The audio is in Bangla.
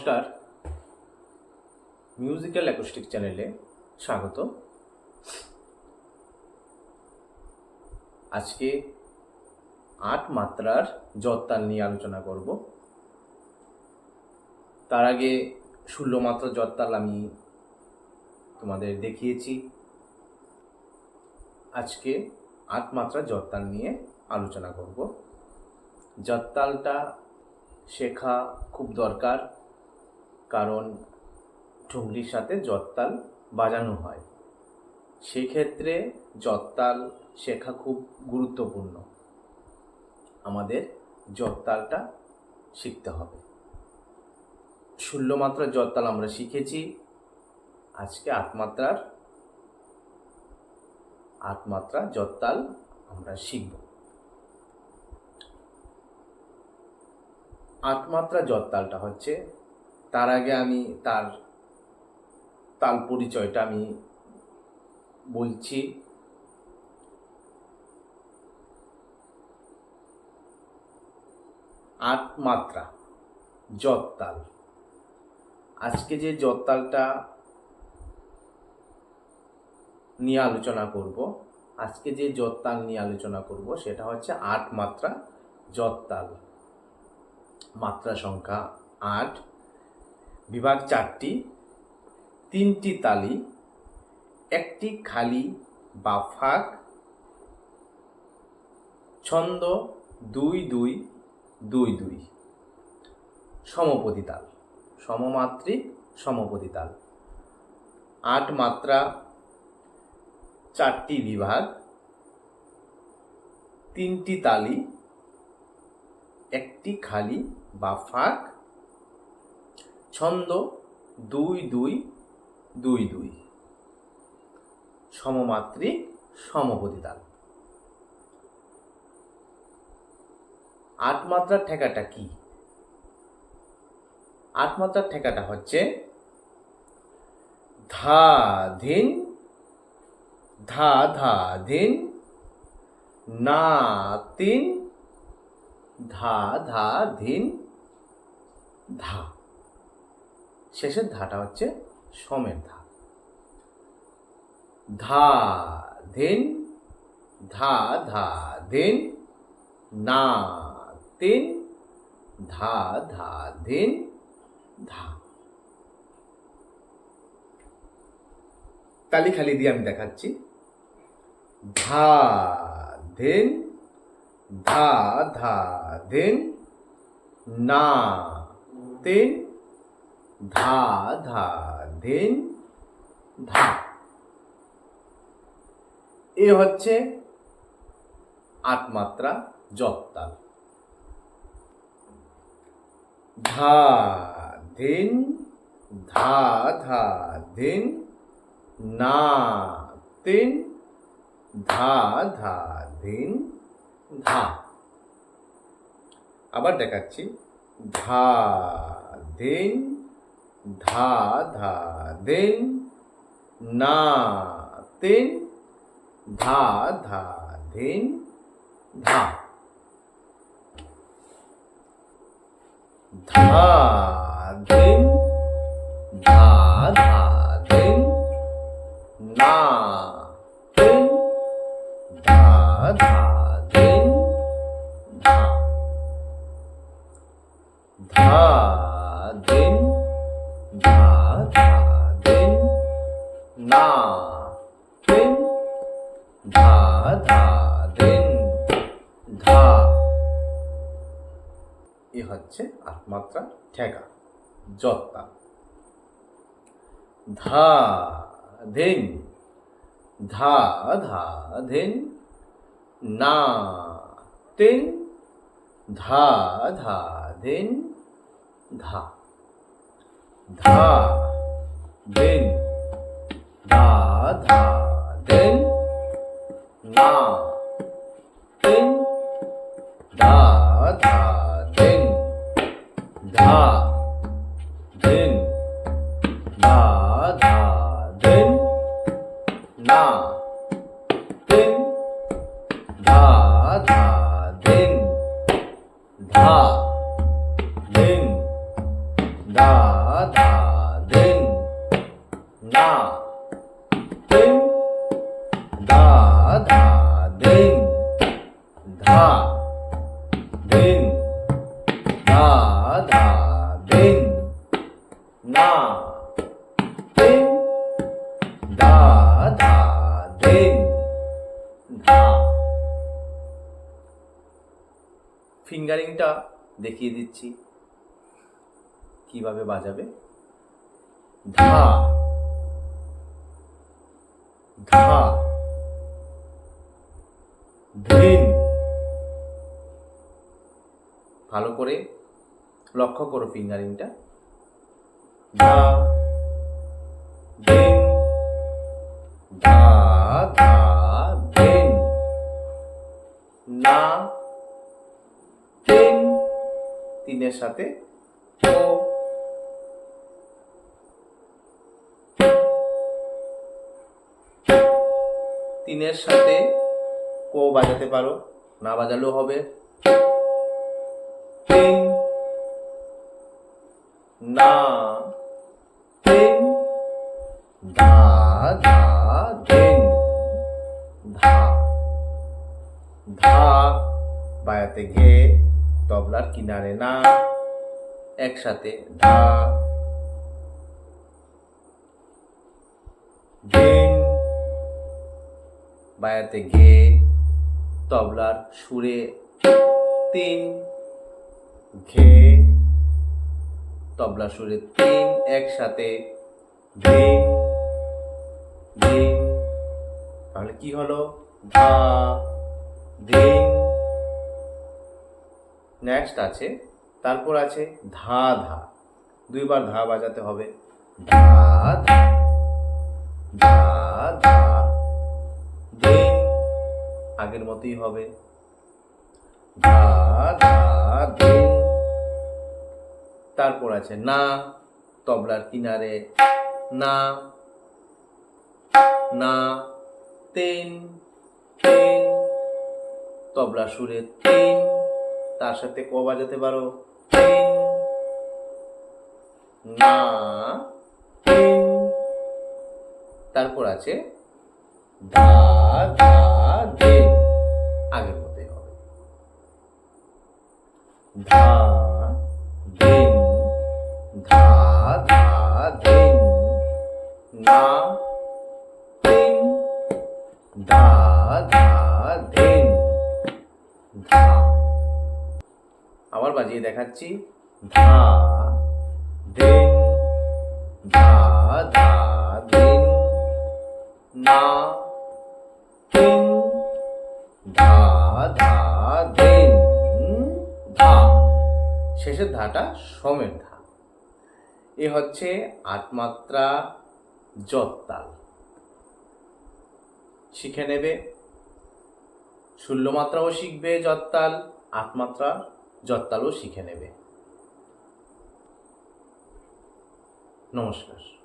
নমস্কার। মিউজিক্যাল অ্যাকোস্টিক চ্যানেলে স্বাগত। আজকে আট মাত্রার জত্তাল নিয়ে আলোচনা করব। তার আগে ষোলো মাত্রা জত্তাল আমি তোমাদের দেখিয়েছি। আজকে আট মাত্রা জত্তাল নিয়ে আলোচনা করব। জত্তালটা শেখা খুব দরকার। কারণ ঠুংরির সাথে জত্তাল বাজানো হয়। সেক্ষেত্রে জত্তাল শেখা খুব গুরুত্বপূর্ণ। আমাদের জত্তালটা শিখতে হবে। ষোলো মাত্রার জত্তাল আমরা শিখেছি। আজকে আট মাত্রার আট জত্তাল আমরা শিখব। আট মাত্রা জত্তালটা হচ্ছে তার আগে আমি তার তাল পরিচয়টা আমি বলছি। আট মাত্রা জত্তাল আজকে যে জত্তালটা নিয়ে আলোচনা করব, আজকে যে জত্তাল নিয়ে আলোচনা করব সেটা হচ্ছে আট মাত্রা জত্তাল মাত্রা সংখ্যা আট। বিভাগ চারটি, তিনটি তালি, একটি খালি বা ফাঁক, ছন্দ দুই দুই দুই দুই। সমপতি তাল সমমাত্রিক সমপতি তাল আট মাত্রা, চারটি বিভাগ, তিনটি তালি, একটি খালি বা ফাঁক ছন্দ দুই দুই দুই দুই। সমমাত্রিক সমপতি তাল আট মাত্রার ঠেকাটা কি? আট মাত্রার ঠেকাটা হচ্ছে ধা ধিন, ধা ধা ধিন, না তিন, ধা ধা ধিন, ধা। শেষের ধাটা হচ্ছে সমের ধা ধা, ধিন, ধা ধা, ধিন, না, তিন, ধা ধা, ধিন, ধা। তালি খালি দিয়ে আমি দেখাচ্ছি। ধা, ধিন, ধা ধা, ধিন, না, তিন ধা ধা, ধিন, ধা। এ হচ্ছে আট মাত্রা জত্তাল ধা, ধিন, ধা ধা, ধিন, না, তিন, ধা ধা, ধিন, ধা। আবার দেখাচ্ছি। ধা, ধিন ধা ধা ধিন না তিন ধা ধা ধিন ধা ধা ধিন ধা ধা ধিন না তিন ধা ধা ধিন ধা ধা ধিন ধা ধা না ধা ধা ধা এ হচ্ছে আটমাত্রা ঠেকা জত্তা ধা ধিন ধা ধা ধিন না তিন ধা ধা ধিন ধা ধা ধিন ধা ধা ধিন না তিন ধা ধা ধিন ধা না। তিন দা ধা দিন ধা দিন ধা ধা দিন, না। তিন দা ধা দিন, ধা। ফিঙ্গারিংটা দেখিয়ে দিচ্ছি। কীভাবে বাজাবে? ধা। ধা ধিন ভালো করে লক্ষ্য করো ফিঙ্গারিংটা। ধা ধিন ধা ধা ধিন না তিন তিনের সাথে ও। তিনের সাথে কো বাজাতে পারো, না বাজালেও হবে। তিন, না। তিন, ধা ধা ধা ধা তবলার কিনারে না। একসাথে ধা দিন বায়াতে ঘে তবলার সুরে তিন ঘে তবলা সুরে তিন একসাথে দিন তাহলে কি হলো? ধা দিন নেক্সট আছে, তারপর আছে ধা ধা। দুইবার ধা বাজাতে হবে। ধা ধা ধা ধা। আগের মতোই হবে। তারপর আছে না, তবলার কিনারে না না, তিন তিন, তবলা সুরে তিন, তার সাথে ক বাজাতে পারো? না তারপর আছে ধা ধা না তিন ধা ধা দিন ধা আবার বাজিয়ে দেখাচ্ছি। ধা দিন ধা ধা দিন না তিন ধা। ধা দিন ধা শেষের ধাটা সমের ধা এ হচ্ছে আট জত্তাল শিখে নেবে। মাত্রাও শিখবে জত্তাল আটমাত্রা জত্তালও শিখে নেবে। নমস্কার।